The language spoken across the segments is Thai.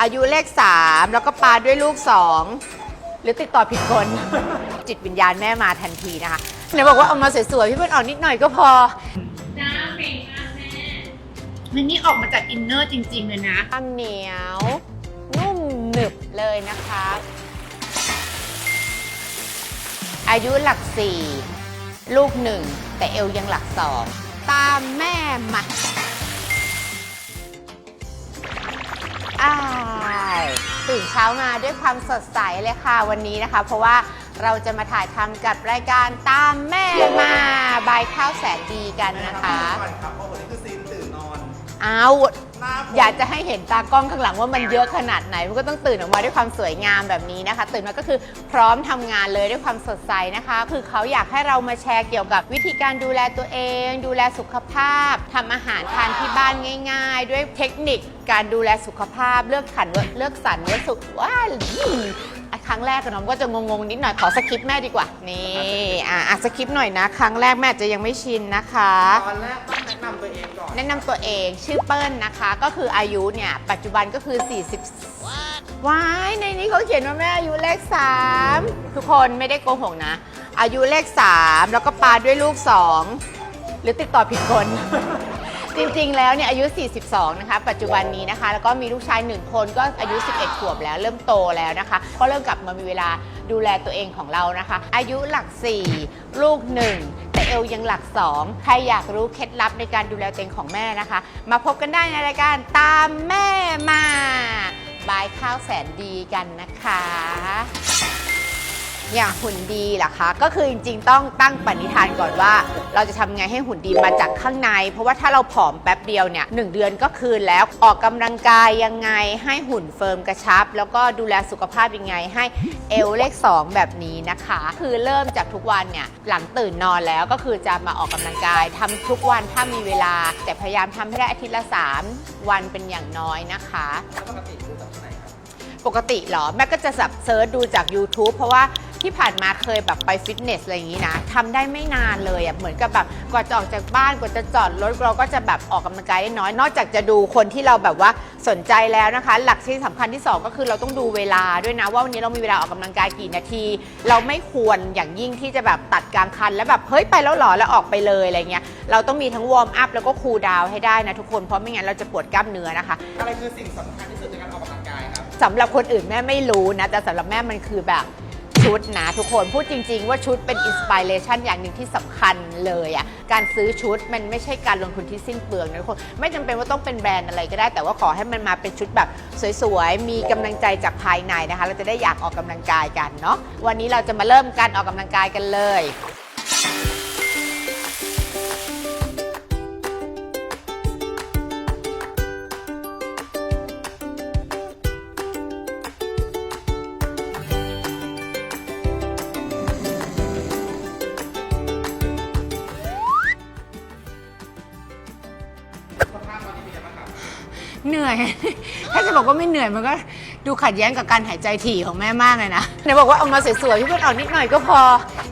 อายุเลข 3 แล้วก็ปาด้วยลูก 2 หรือติดต่อผิดคน จิตวิญญาณแม่มาทันทีนะคะไหนบอกว่าเอามาสวยๆ พี่เพื่อนออกนิดหน่อยก็พอจ้าเก่งมากแม่มินนี่ออกมาจากอินเนอร์จริง ๆ เลยนะข้าวเหนียว นุ่มหนึบเลยนะคะ อายุหลักสี่ลูกหนึ่งแต่เอวยังหลักสองตามแม่มา อ้ายตื่นเช้ามาด้วยความสดใสเลยค่ะวันนี้นะคะ เพราะว่าเราจะมาถ่ายทำกับรายการตามแม่มาบายข้าวแสนดีกันนะคะ ก่อนครับเพราะวันนี้คือซีนตื่นนอน เอา หน้าผมอยากจะให้เห็นตากล้องข้างหลังว่ามันเยอะขนาดไหน มันก็ต้องตื่นออกมาด้วยความสวยงามแบบนี้นะคะ ตื่นมาก็คือพร้อมทำงานเลยด้วยความสดใสนะคะ คือเขาอยากให้เรามาแชร์เกี่ยวกับวิธีการดูแลตัวเอง ดูแลสุขภาพทำอาหารทานที่บ้านง่าย ๆ ด้วยเทคนิคการดูแลสุขภาพเลือกขันเลือกสรรวัตถุว้าวอะครั้งแรกกับน้องก็จะงงๆนิดหน่อยขอสคริปต์แม่ดีกว่านี่อะอะสคริปต์หน่อยนะ ครั้งแรกแม่อาจจะยังไม่ชินนะคะ ตอนแรกต้องแนำตัวเองก่อน แนะนำตัวเองชื่อเปิ้ลนะคะ ก็คืออายุเนี่ยปัจจุบันก็คือ 40ว้ายในนี้เขาเขียนว่าแม่อายุเลข 3 ทุกคนไม่ได้โกหกนะ อายุเลข 3 แล้วก็ปาด้วยลูก 2 หรือติดต่อผิดคน จริงๆ แล้วเนี่ยอายุ 42 นะคะ ปัจจุบันนี้นะคะ แล้วก็มีลูกชาย 1 คนก็อายุ 11 ขวบแล้ว เริ่มโตแล้วนะคะ ก็เริ่มกลับมามีเวลา ดูแลตัวเองของเรานะคะ อายุหลัก 4 ลูก 1 แต่เอวยังหลัก 2 ใครอยากรู้เคล็ดลับในการดูแลตัวเองของแม่นะคะ มาพบกันได้ในรายการตามแม่มาบายข้าวแสนดีกันนะคะ อย่างหุ่นดีล่ะคะ ก็คือจริงๆ ต้องตั้งปณิธานก่อนว่า เราจะทำไงให้หุ่นดีมาจากข้างใน เพราะว่าถ้าเราผอมแป๊บเดียวเนี่ยหนึ่งเดือนก็คืนแล้วออกกำลังกายยังไงให้หุ่นเฟิร์มกระชับ แล้วก็ดูแลสุขภาพยังไงให้เอวเลข 2 แบบนี้นะคะ คือเริ่มจากทุกวันเนี่ยหลังตื่นนอนแล้วก็คือจะมาออกกำลังกายทำทุกวันถ้ามีเวลา แต่พยายามทำให้ได้อาทิตย์ละ 3 วันเป็นอย่างน้อยนะคะแล้วปกติดูจากที่ไหนครับปกติเหรอ แม่ก็จะสับเซิร์ชดูจาก YouTube เพราะว่า ที่ผ่านมาเคยแบบไปฟิตเนสอะไรอย่างนี้นะทำได้ไม่นานเลยอะเหมือนกับแบบกว่าจะออกจากบ้านกว่าจะจอดรถเราก็จะแบบออกกำลังกายได้น้อย นอกจากจะดูคนที่เราแบบว่าสนใจแล้วนะคะ หลักที่สำคัญที่ 2 ก็คือเราต้องดูเวลาด้วยนะ ว่าวันนี้เรามีเวลาออกกำลังกายกี่นาที เราไม่ควรอย่างยิ่งที่จะแบบตัดกลางคัน แล้วแบบเฮ้ยไปแล้วเหรอแล้วออกไปเลยอะไรเงี้ยเราต้องมีทั้งวอร์มอัพแล้วก็คูลดาวน์ให้ได้นะทุกคนเพราะไม่งั้นเราจะปวดกล้ามเนื้อนะคะ อะไรคือสิ่งสำคัญที่สุดในการออกกำลังกายครับ สำหรับคนอื่นแม่ไม่รู้นะ แต่สำหรับแม่มันคือแบบ ชุดนะทุกคนพูดจริง ๆ ว่าชุดเป็นอินสปิเรชันอย่างหนึ่งที่สำคัญเลยอะ่ะการซื้อชุดมันไม่ใช่การลงทุนที่สิ้นเปลืองนะทุกคนไม่จำเป็นว่าต้องเป็นแบรนด์อะไรก็ได้ แต่ว่าขอให้มันมาเป็นชุดแบบสวยๆ มีกำลังใจจากภายในนะคะ เราจะได้อยากออกกำลังกายกันเนาะวันนี้เราจะมาเริ่มการออกกำลังกายกันเลย เหนื่อย ถ้าจะบอกว่าไม่เหนื่อยมันก็ดูขัดแย้งกับการหายใจถี่ของแม่มากเลยนะไหนบอกว่าเอามาสวยๆพี่เพื่อนออกนิดหน่อยก็พอ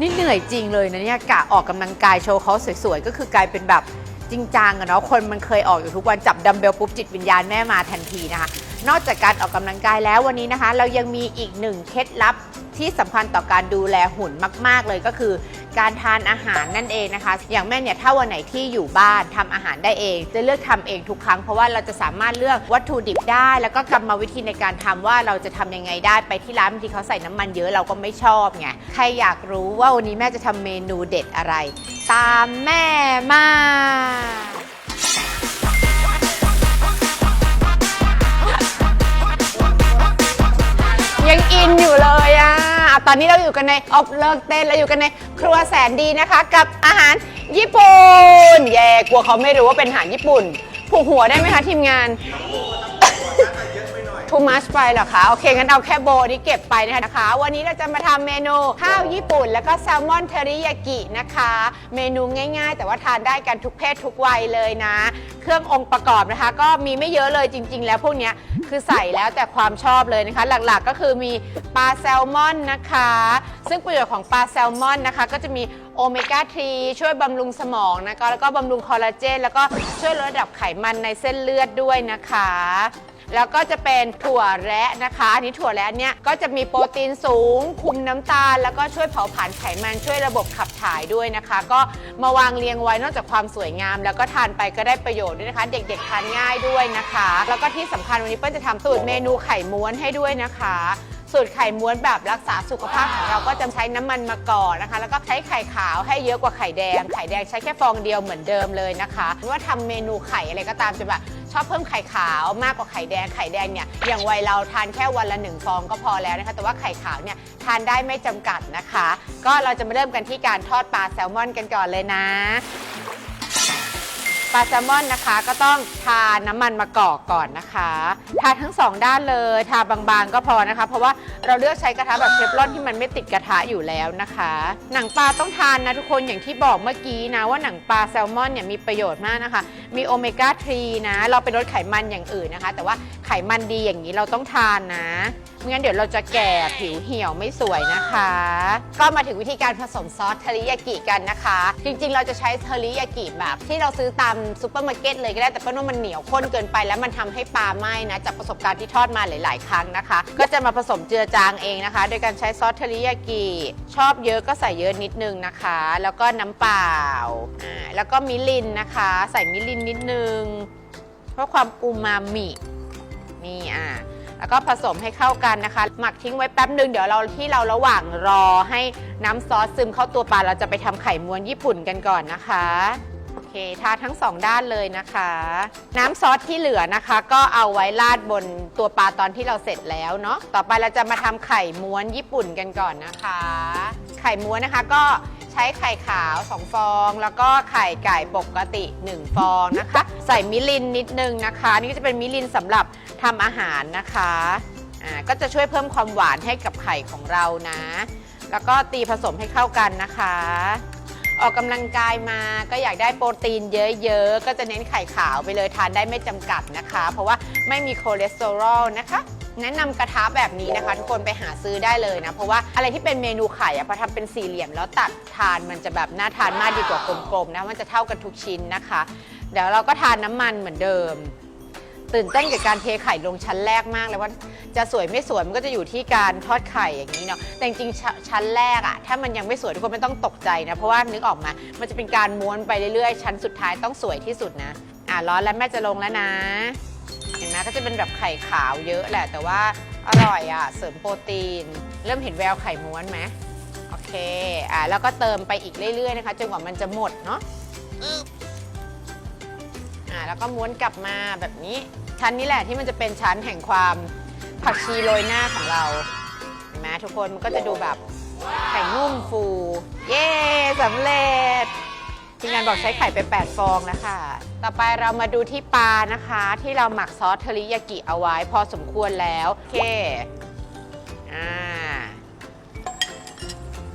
นี่เหนื่อยจริงเลยนะเนี่ยกะออกกำลังกายโชว์เขาสวยๆก็คือกลายเป็นแบบจริงจังอะเนาะคนมันเคยออกอยู่ทุกวันจับดัมเบลปุ๊บจิตวิญญาณแม่มาทันทีนะคะ นอกจากการออกกำลังกายแล้ววันนี้นะคะ เรายังมีอีกหนึ่งเคล็ดลับที่สำคัญต่อการดูแลหุ่นมาก ๆ เลยก็คือ การทานอาหารนั่นเองนะคะ อย่างแม่เนี่ยถ้าวันไหนที่อยู่บ้านทำอาหารได้เอง จะเลือกทำเองทุกครั้งเพราะว่าเราจะสามารถเลือกวัตถุดิบได้ แล้วก็กรรมวิธีในการทำว่าเราจะทำยังไงได้ไปที่ร้านบางทีเขาใส่น้ำมันเยอะเราก็ไม่ชอบไงใครอยากรู้ว่าวันนี้แม่จะทำเมนูเด็ดอะไร ตามแม่มา อินอยู่เลยอะ ตอนนี้เราอยู่กันในออฟเลิกเต้นเราอยู่กันในครัวแสนดีนะคะ กับอาหารญี่ปุ่นแย่กลัวเขาไม่รู้ว่าเป็นอาหารญี่ปุ่น ผูกหัวได้ไหมคะทีมงานทูมัชไปเหรอคะ โอเค งั้นเอาแค่โบนี้เก็บไปนะคะ วันนี้เราจะมาทำเมนูข้าวญี่ปุ่น แล้วก็แซลมอนเทริยากินะคะ เมนูง่ายๆ แต่ว่าทานได้กันทุกเพศทุกวัยเลยนะ เครื่ององค์ประกอบนะคะ ก็มีไม่เยอะเลยจริง ๆ แล้วพวกนี้คือใส่แล้วแต่ความชอบเลยนะคะ หลักๆก็คือมีปลาแซลมอนนะคะ ซึ่งประโยชน์ของปลาแซลมอนนะคะ ก็จะมีโอเมก้า 3 ช่วยบำรุงสมองนะคะแล้วก็บำรุงคอลลาเจนแล้วก็ช่วยลดระดับไขมันในเส้นเลือดด้วยนะคะ แล้วก็จะเป็นถั่วแระนะคะอันนี้ถั่วแระเนี่ยก็จะมีโปรตีนสูง คุมน้ำตาล แล้วก็ช่วยเผาผลาญไขมันช่วยระบบขับถ่ายด้วยนะคะ ก็มาวางเรียงไว้นอกจากความสวยงาม แล้วก็ทานไปก็ได้ประโยชน์ด้วยนะคะ เด็กๆทานง่ายด้วยนะคะ แล้วก็ที่สำคัญวันนี้เปิ้ลจะทำสูตรเมนูไข่ม้วนให้ด้วยนะคะ สูตรไข่ม้วนแบบรักษาสุขภาพของเราก็จะใช้น้ำมันมะกอกนะคะ แล้วก็ใช้ไข่ขาวให้เยอะกว่าไข่แดง ไข่แดงใช้แค่ฟองเดียวเหมือนเดิมเลยนะคะว่าทำเมนูไข่อะไรก็ตามจะแบบชอบเพิ่มไข่ขาวมากกว่าไข่แดงไข่แดงเนี่ยอย่างวัยเราทานแค่วันละหนึ่งฟองก็พอแล้วนะคะ แต่ว่าไข่ขาวเนี่ยทานได้ไม่จำกัดนะคะ ก็เราจะมาเริ่มกันที่การทอดปลาแซลมอนกันก่อนเลยนะ ปลาแซลมอนนะคะ ก็ต้องทาน้ำมันมะกอกก่อนนะคะ ทาทั้งสองด้านเลยทาบางๆก็พอนะคะ เพราะว่าเราเลือกใช้กระทะแบบเทฟลอนที่มันไม่ติดกระทะอยู่แล้วนะคะ หนังปลาต้องทานนะทุกคนอย่างที่บอกเมื่อกี้นะว่าหนังปลาแซลมอนเนี่ยมีประโยชน์มากนะคะ มีโอเมก้า3นะ เราไปลดไขมันอย่างอื่นนะคะ แต่ว่าไขมันดีอย่างนี้เราต้องทานนะ ไม่งั้นเดี๋ยวเราจะแก่ผิวเหี่ยวไม่สวยนะคะ ก็มาถึงวิธีการผสมซอสเทอริยากิกันนะคะ จริงๆ เราจะใช้เทอริยากิแบบที่เราซื้อตามซูเปอร์มาร์เก็ตเลยก็ได้แต่เป้าว่ามันเหนียวข้นเกินไป แล้วมันทำให้ปลาไหม้นะจากประสบการณ์ที่ทอดมาหลาย ๆ ครั้งนะคะ ก็จะมาผสมเจือจางเองนะคะ โดยการใช้ซอสเทอริยากิชอบเยอะก็ใส่เยอะนิดนึงนะคะ แล้วก็น้ำเปล่าอ่าแล้วก็มิลินนะคะ ใส่มิลินนิดนึง เพื่อความอูมามินี่อะ แล้วก็ผสมให้เข้ากันนะคะ หมักทิ้งไว้แป๊บหนึ่งเดี๋ยวเราที่เราระหว่างรอให้น้ำซอสซึมเข้าตัวปลาเราจะไปทำไข่ม้วนญี่ปุ่นกันก่อนนะคะโอเคทาทั้งสองด้านเลยนะคะ น้ำซอสที่เหลือนะคะ ก็เอาไว้ราดบนตัวปลาตอนที่เราเสร็จแล้วเนาะต่อไปเราจะมาทำไข่ม้วนญี่ปุ่นกันก่อนนะคะ ไข่ม้วนนะคะ ก็ใช้ไข่ขาว 2 ฟอง แล้วก็ไข่ไก่ปกติ 1 ฟองนะคะ ใส่มิลินนิดนึงนะคะ นี่ก็จะเป็นมิลินสำหรับทำอาหารนะคะอ่าก็จะช่วยเพิ่มความหวานให้กับไข่ของเรานะ แล้วก็ตีผสมให้เข้ากันนะคะ ออกกำลังกายมาก็อยากได้โปรตีนเยอะๆ ก็จะเน้นไข่ขาวไปเลยทานได้ไม่จำกัดนะคะ เพราะว่าไม่มีคอเลสเตอรอลนะคะ แนะนำกระทะแบบนี้นะคะ ทุกคนไปหาซื้อได้เลยนะ เพราะว่าอะไรที่เป็นเมนูไข่อะพอทำเป็นสี่เหลี่ยมแล้วตัดทานมันจะแบบน่าทานมากดีกว่ากลมๆนะมันจะเท่ากันทุกชิ้นนะคะ เดี๋ยวเราก็ทานน้ำมันเหมือนเดิม ตื่นเต้นกับการเทไข่ลงชั้นแรกมากเลยว่าจะสวยไม่สวยมันก็จะอยู่ที่การทอดไข่อย่างนี้เนาะแต่จริงๆชชั้นแรกอะถ้ามันยังไม่สวยทุกคนไม่ต้องตกใจนะเพราะว่านึกออกมา มันจะเป็นการม้วนไปเรื่อยๆ ชั้นสุดท้ายต้องสวยที่สุดนะอะร้อนแล้วแม่จะลงแล้วนะ เห็นไหมก็จะเป็นแบบไข่ขาวเยอะแหละ แต่ว่าอร่อยอะ เสริมโปรตีน เริ่มเห็นแววไข่ม้วนไหมโอเคอะแล้วก็เติมไปอีกเรื่อยๆนะคะจนกว่ามันจะหมดเนาะอะแล้วก็ม้วนกลับมาแบบนี้ ชั้นนี้แหละที่มันจะเป็นชั้นแห่งความผักชีโรยหน้าของเราเห็นไหมทุกคนมันก็จะดูแบบไข่นุ่มฟู เย้สำเร็จ ทีมงานบอกใช้ไข่ไป 8 ฟองแล้วค่ะต่อไปเรามาดูที่ปลานะคะ ที่เราหมักซอสเทอริยากิเอาไว้พอสมควรแล้ว โอเคอ่า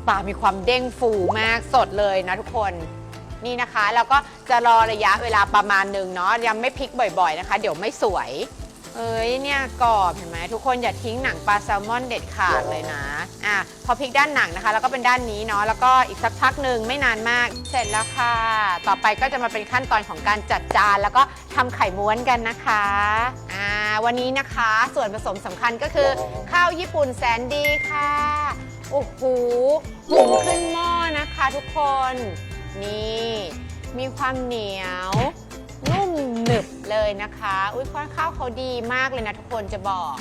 ปลามีความเด้งฟูมากสดเลยนะทุกคนนี่นะคะ แล้วก็จะรอระยะเวลาประมาณหนึ่งเนาะยังไม่พลิกบ่อยๆนะคะ เดี๋ยวไม่สวย เอ้ยเนี่ยกรอบเห็นไหมทุกคนอย่าทิ้งหนังปลาแซลมอนเด็ดขาดเลยนะอะพอพลิกด้านหนังนะคะ แล้วก็เป็นด้านนี้เนาะแล้วก็อีกสักพักหนึ่งไม่นานมาก เสร็จแล้วค่ะ ต่อไปก็จะมาเป็นขั้นตอนของการจัดจาน แล้วก็ทำไข่ม้วนกันนะคะอ่าวันนี้นะคะส่วนผสมสำคัญก็คือข้าวญี่ปุ่นแสนดีค่ะโอ้โหหุงขึ้นหม้อนะคะ ทุกคนนี่มีความเหนียวนุ่ม หนึบเลยนะคะ อุ้ยข้าวข้าวเขาดีมากเลยนะทุกคนจะบอก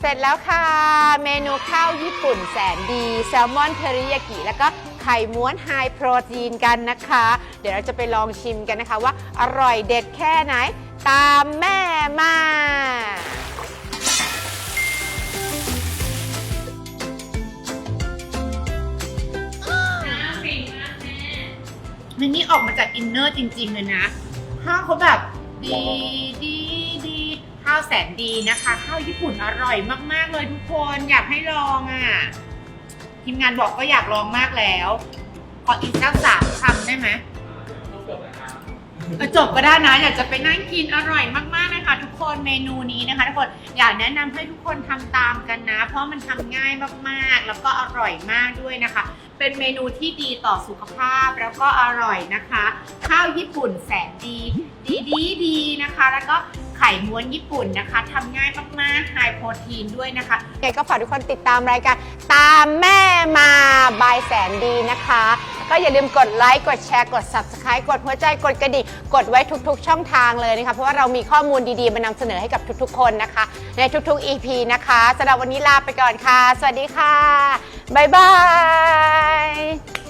เสร็จแล้วค่ะ เมนูข้าวญี่ปุ่นแสนดี แซลมอนเทอริยากิแล้วก็ ไข่ม้วนไฮโปรตีนกันนะคะ เดี๋ยวเราจะไปลองชิมกันนะคะว่าอร่อยเด็ดแค่ไหน ตามแม่มาน้ำปิ่งมากแม่มินนี่ออกมาจากอินเนอร์จริง ๆ เลยนะ ข้าวเขาแบบดีดีดีข้าวแสนดีนะคะ ข้าวญี่ปุ่นอร่อยมาก ๆ เลยทุกคนอยากให้ลองอะ ทีมงานบอกก็อยากลองมากแล้ว ขออีกสักสามคำได้ไหมเออจบก็ได้นะ อยากจะไปนั่งกินอร่อยมากๆเลยค่ะทุกคนเมนูนี้นะคะ ทุกคนอยากแนะนำให้ทุกคนทำตามกันนะ เพราะมันทำง่ายมากๆ แล้วก็อร่อยมากด้วยนะคะ เป็นเมนูที่ดีต่อสุขภาพแล้วก็อร่อยนะคะ ข้าวญี่ปุ่นแสนดี ดีดีดีนะคะ แล้วก็ไข่ม้วนญี่ปุ่นนะคะทำง่ายมากๆไฮโปรตีนด้วยนะคะยังไงก็ฝากทุกคนติดตามรายการตามแม่มาบายแสนดีนะคะ ก็อย่าลืมกดไลค์กดแชร์กด subscribe กดหัวใจกดกระดิ่งกดไว้ทุกๆ ช่องทางเลยนะคะ เพราะว่าเรามีข้อมูลดีๆมานำเสนอให้กับทุกๆ คนนะคะ ในทุกๆ EP นะคะสำหรับวันนี้ลาไปก่อนค่ะ สวัสดีค่ะบ๊ายบาย